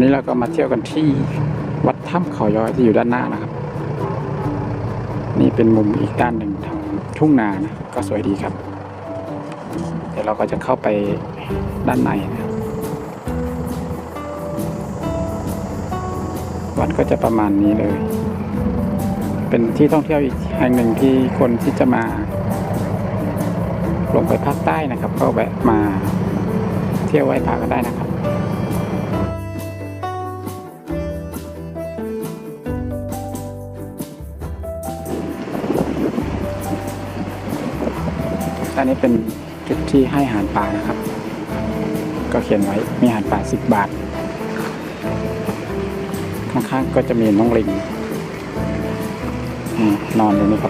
วันนี้เราก็มาเที่ยวกันที่วัดถ้ำเขาย้อยที่อยู่ด้านหน้านะครับ นี่เป็นมุมอีกด้านหนึ่งทางทุ่งนานะก็สวยดีครับ เดี๋ยวเราก็จะเข้าไปด้านในนะวัดก็จะประมาณนี้เลย เป็นที่ท่องเที่ยวอีกแห่งหนึ่งที่คนที่จะมา ลงไปภาคใต้นะครับ ก็แวะมาเที่ยวไหว้พระกันได้นะครับ อันนี้เป็นจุดที่ให้อาหารปลานะครับ ก็เขียนไว้มีอาหารปลาสิบบาท ข้างๆก็จะมีน้องลิงนอนอยู่นี่ครับ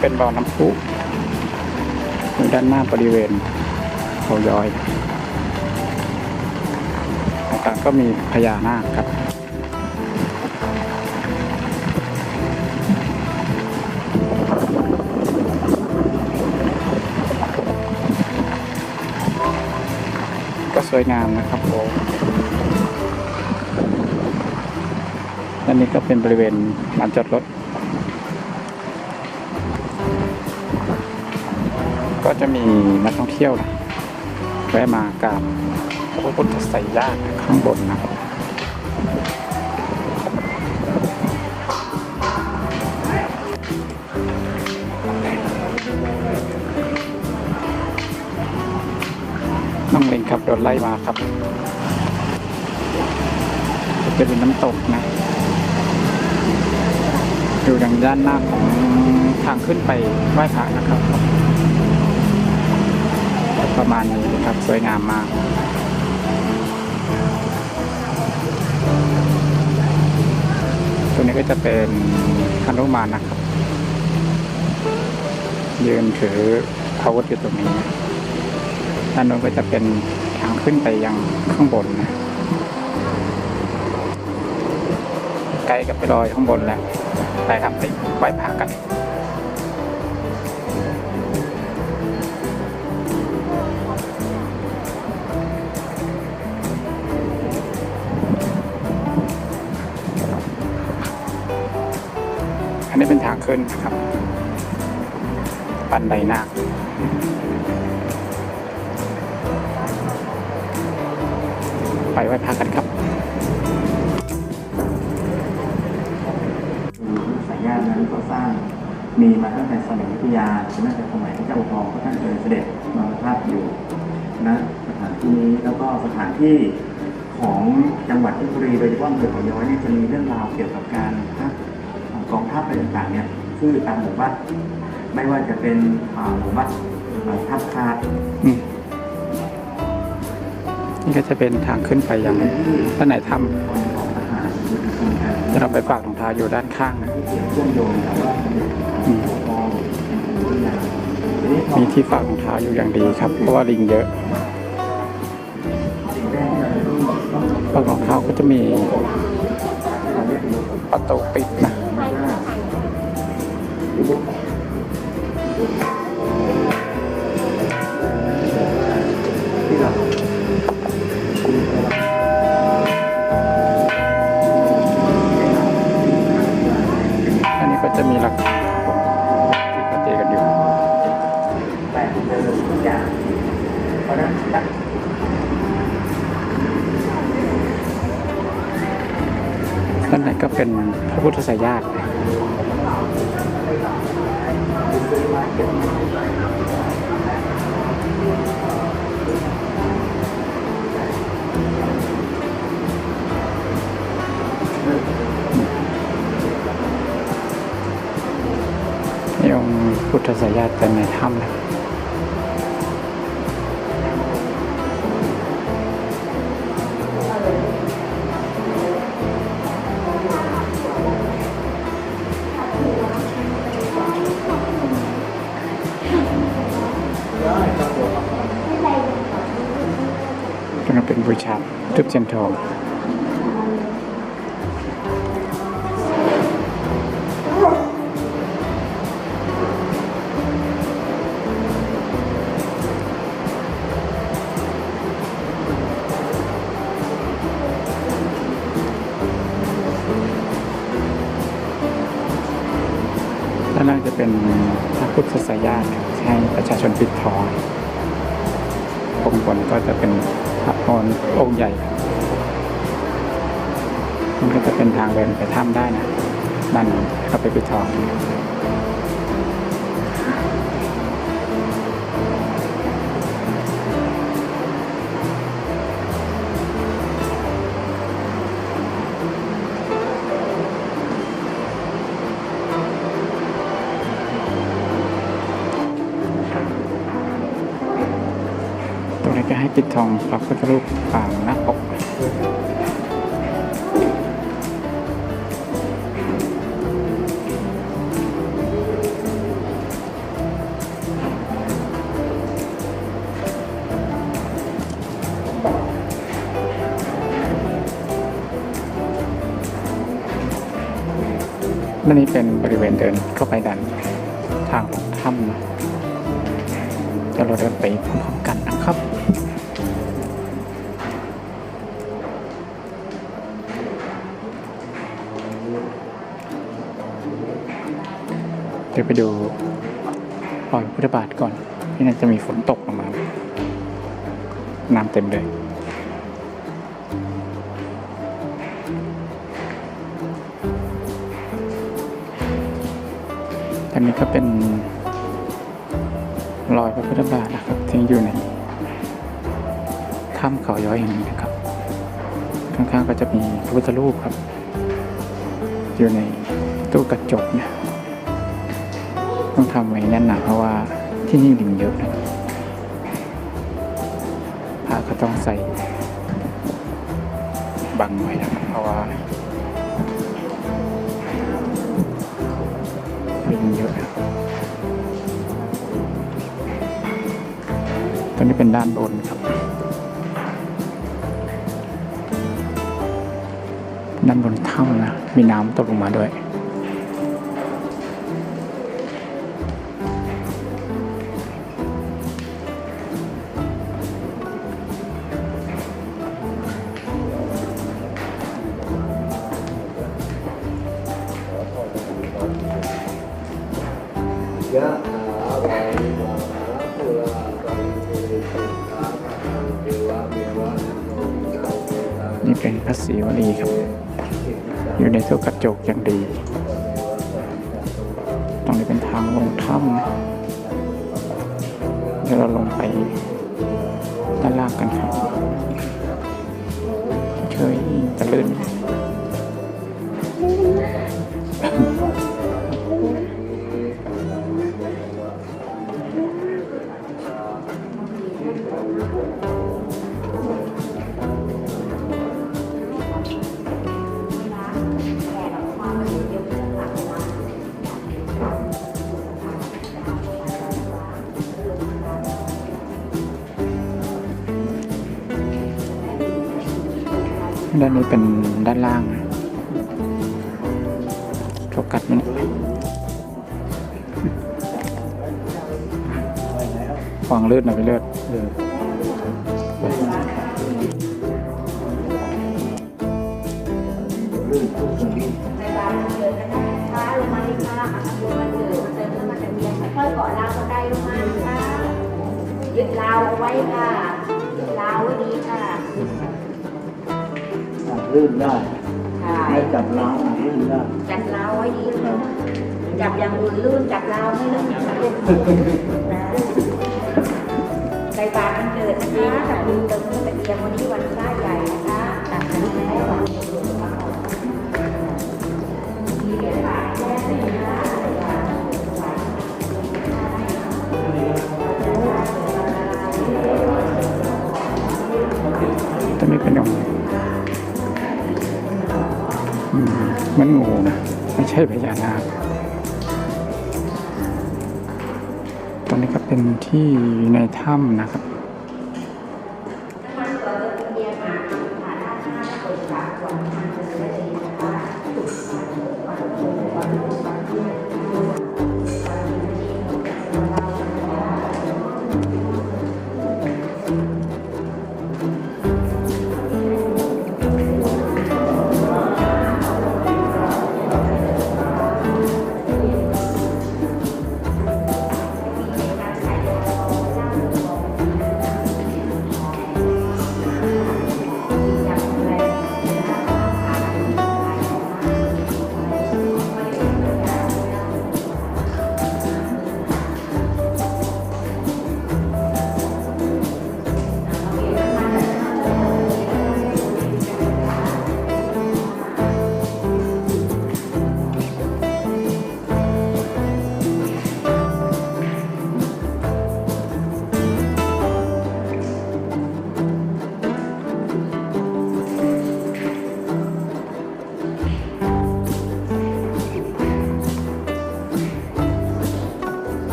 เป็นบ่อน้ำพุอยู่ด้านหน้าบริเวณเขาย้อยตรงกลางก็มีพญานาคครับ ก็สวยงามนะครับผมอันนี้ก็เป็นบริเวณลานจอดรถ ก็จะมีนักท่องเที่ยวนะแวะมากราบพระพุทธไสยญาติข้างบนนะครับน้องเล็งขับรถไล่มาครับ จะเป็นน้ำตกนะอยู่ทางด้านหน้าของทางขึ้นไปไหว้พระนะครับ ประมาณนี้นะครับสวยงามมากตัวนี้ก็จะเป็นฮนุมานนะครับ ยืนถืออาวุธอยู่ตรงนี้ด้านโน้นก็จะเป็นทางขึ้นไปยังข้างบนนะใกล้กับไปลอยข้างบนแล้วไปครับไปไหว้พระกัน นี้เป็นทางขึ้นนะครับปันไดนาคไปไว้พระกันครับสายญาตินั้นก็สร้างมีมาตั้งแต่สมัยอยุธยาตั้งแต่สมัยพระเจ้าอุทองพระท่านเคยเสด็จมาประทับอยู่ณสถานที่นี้แล้วก็สถานที่ของจังหวัดเพชรบุรีโดยเฉพาะอำเภอเขาย้อยเนี่ยจะมีเรื่องราวเกี่ยวกับการพัก กองทัพอะไรต่างๆเนี่ยคือตามหมู่บ้านไม่ว่าจะเป็นอ่าหมู่บ้านอ่าทัพคาดอืมนี่ก็จะเป็นทางขึ้นไปยังด้านไหนถ้คนของทหารมีการำจะเราไปฝากรองเท้าอยู่ด้านข้างนะที่เกี่ยวเชื่อมโยงกับว่าอืมมองดูอย่างทีนี้พอมีที่ฝากรองเท้าอยู่อย่างดีครับ เพราะว่าลิงเยอะสิ่งแรกที่เราจะต้องต้องฝากรองเท้าก็จะมีประตูปิดนะที่เรา อันนี้ก็จะมีระฆังครับผมที่เขาตีกันอยู่แต่งเดิมทุกอย่างเพราะฉะนั้นด้านในก็เป็นพระพุทธสายญาติ ทธศยาติในถ้ำนะก็เป็นบูชาทุบเจนทอง จะเป็นพระพุทธสายาตให้ประชาชนปิดทององค์บนก็จะเป็นพระพรองค์ใหญ่มันก็จะเป็นทางเดินไปถ้ำได้นะด้านนี้ก็ไปปิดทอง ปิดทองพระพุทธรูปปางน้าปกและนี่เป็นบริเวณเดินเข้าไปดันทางลงถ้ำนะเดี๋ยวเราเดินไปพร้อมๆกัน เดี๋ยวไปดูรอยพุทธบาทก่อน ที่น่าจะมีฝนตกลงมา น้ำเต็มเลยอันนี้ก็เป็นรอยพระพุทธบาทนะครับที่อยู่ในถ้ำเขาย้อยแห่งนี้นะครับ ข้างๆก็จะมีพระพุทธรูปครับ อยู่ในตู้กระจกเนี่ย ต้องทำไว้แน่นหนาเพราะว่าที่นี่ลิงเยอะนะพระก็ต้องใส่บังไว้นะเพราะว่าลิงเยอะนะครับตอนนี้เป็นด้านบนครับ ด้านบนถ้ำนะ มีน้ำตกลงมาด้วย เป็นพระศรีวลีครับ อยู่ในตู้กระจกอย่างดี ตรงนี้เป็นทางลงถ้ำนะเดี๋ยวเราลงไปด้านล่างกันครับเชยจะลื่น ด้านนี้เป็นด้านล่างโฟกัสมันวางเลือดหน่อยไปเลือดเออยๆเกาะราไดลาวไว้ค่ะยึดราวไว้ดีค่ะ ลื่นได้ค่ะไม่จับล้างลื่นได้จัดราวไว้ดีเลยจับอย่างอื่นลื่นจับราวไม่ลื่นค่ะนะใส่บาตรวันเกิดนะคะกับคุณเติมตะเกียงวันนี้วันพระใหญ่นะคะตัดอันนี้ให้หวานมีเหรียญบาทแรกเลยนะคะตัวนี้เป็นองค์อื มันงูนะ ไม่ใช่พญานาคตอนนี้ก็เป็นที่ในถ้ำนะครับ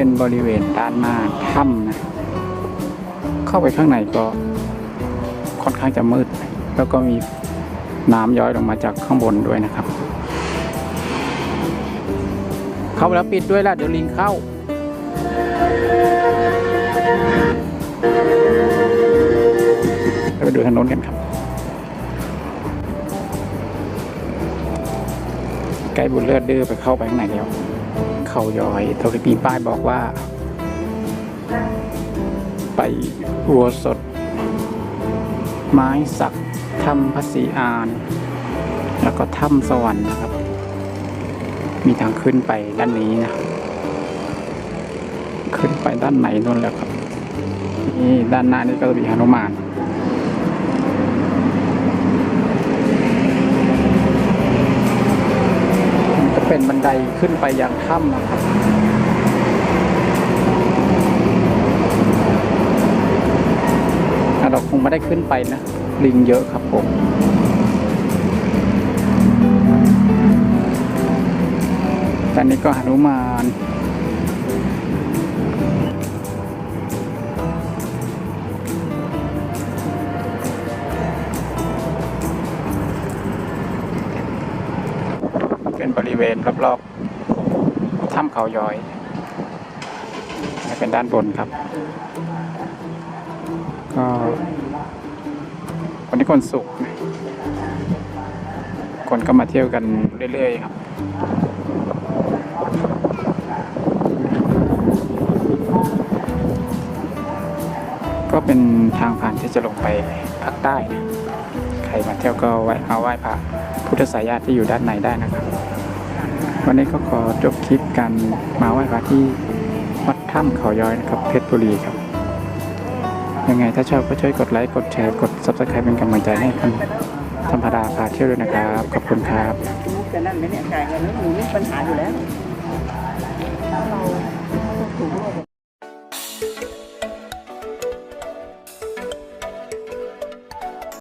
เป็นบริเวณด้านหน้าถ้ำนะ เข้าไปข้างในก็ค่อนข้างจะมืด แล้วก็มีน้ำย้อยลงมาจากข้างบนด้วยนะครับ เข้าไปแล้วปิดด้วยล่ะ เดี๋ยวลิงเข้าไปดูทางโน้นกันครับ ใกล้บุญเลือดดื้อไปเข้าไปข้างในแล้ว เขาย้อยตรงที่มีป้ายบอกว่า ไปวัวสด ไม้สักถ้ำพระศรีอาน แล้วก็ถ้ำสวรรค์นะครับ มีทางขึ้นไปด้านนี้นะ ขึ้นไปด้านไหนนู่นแล้วครับ นี่ด้านหน้านี่ก็จะมีหนุมาน มันจะ เป็นบันไดขึ้นไปยังถ้ำนะครับเราคงไม่ได้ขึ้นไปนะ ลิงเยอะครับผมแต่นี้ก็หนุมาน ริเวณรอบๆถ้ำเขาย้อยเป็นด้านบนครับ ก็วันนี้คนสุกคนก็มาเที่ยวกันเรื่อยๆครับก็เป็นทางผ่านที่จะลงไปภาคใต้นะ ใครมาเที่ยวก็ไหว้มาไหว้พระพุทธสายญาติที่อยู่ด้านในได้นะครับ วันนี้ก็ขอจบคลิปกันมาไหว้พระที่วัดถ้ำเขาย้อยนะครับเพชรบุรีครับ ยังไงถ้าชอบก็ช่วยกดไลค์กดแชร์กดซับสไครป์เป็นกำลังใจให้กันธรรมดาพาเที่ยวด้วยนะครับ ขอบคุณครับจะนั่นไหมเนี่ยจ่ายเงินหนูมีปัญหาอยู่แล้ว